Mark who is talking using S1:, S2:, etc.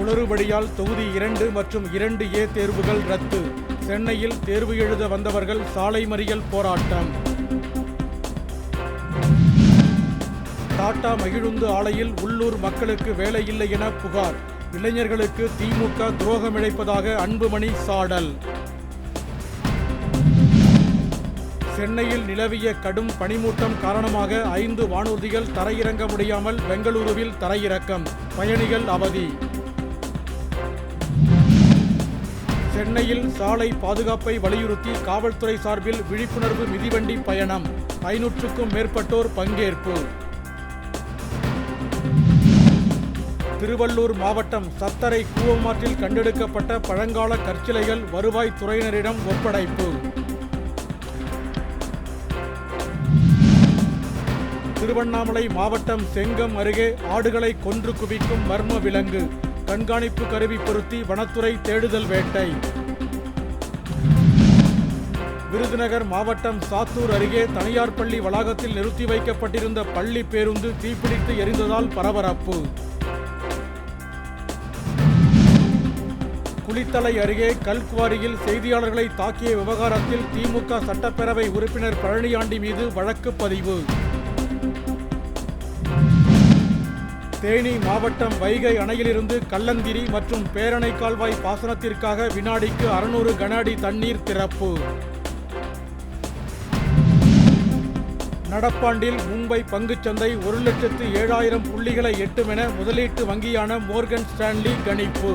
S1: குளறுபடியால் தொகுதி இரண்டு மற்றும் இரண்டு ஏ தேர்வுகள் ரத்து. சென்னையில் தேர்வு எழுத வந்தவர்கள் சாலை மறியல் போராட்டம். டாடா மகிழுந்து ஆலையில் உள்ளூர் மக்களுக்கு வேலையில்லை என புகார். இளைஞர்களுக்கு திமுக துரோகம் இழைப்பதாக அன்புமணி சாடல். சென்னையில் நிலவிய கடும் பனிமூட்டம் காரணமாக ஐந்து வானூர்திகள் தரையிறங்க முடியாமல் பெங்களூருவில் தரையிறக்கம். பயணிகள் அவதி. சென்னையில் சாலை பாதுகாப்பை வலியுறுத்தி காவல்துறை சார்பில் விழிப்புணர்வு மிதிவண்டி பயணம். ஐநூற்றுக்கும் மேற்பட்டோர் பங்கேற்பு. திருவள்ளூர் மாவட்டம் சத்தரை கூவமாற்றில் கண்டெடுக்கப்பட்ட பழங்கால கற்சிலைகள் வருவாய் துறையினரிடம் ஒப்படைப்பு. திருவண்ணாமலை மாவட்டம் செங்கம் அருகே ஆடுகளை கொன்று குவிக்கும் மர்ம விலங்கு. கண்காணிப்பு கருவி பொருத்தி வனத்துறை தேடுதல் வேட்டை. விருதுநகர் மாவட்டம் சாத்தூர் அருகே தனியார் பள்ளி வளாகத்தில் நிறுத்தி வைக்கப்பட்டிருந்த பள்ளி பேருந்து தீப்பிடித்து எரிந்ததால் பரபரப்பு. குளித்தலை அருகே கல்குவாரியில் செய்தியாளர்களை தாக்கிய விவகாரத்தில் திமுக சட்டப்பேரவை உறுப்பினர் பழனியாண்டி மீது வழக்கு பதிவு. தேனி மாவட்டம் வைகை அணையிலிருந்து கல்லந்திரி மற்றும் பேரணை கால்வாய் பாசனத்திற்காக வினாடிக்கு அறுநூறு கன அடி தண்ணீர் திறப்பு. நடப்பாண்டில் மும்பை பங்குச்சந்தை ஒரு லட்சத்து ஏழாயிரம் புள்ளிகளை எட்டும் என முதலீட்டு வங்கியான மோர்கன் ஸ்டான்லி கணிப்பு.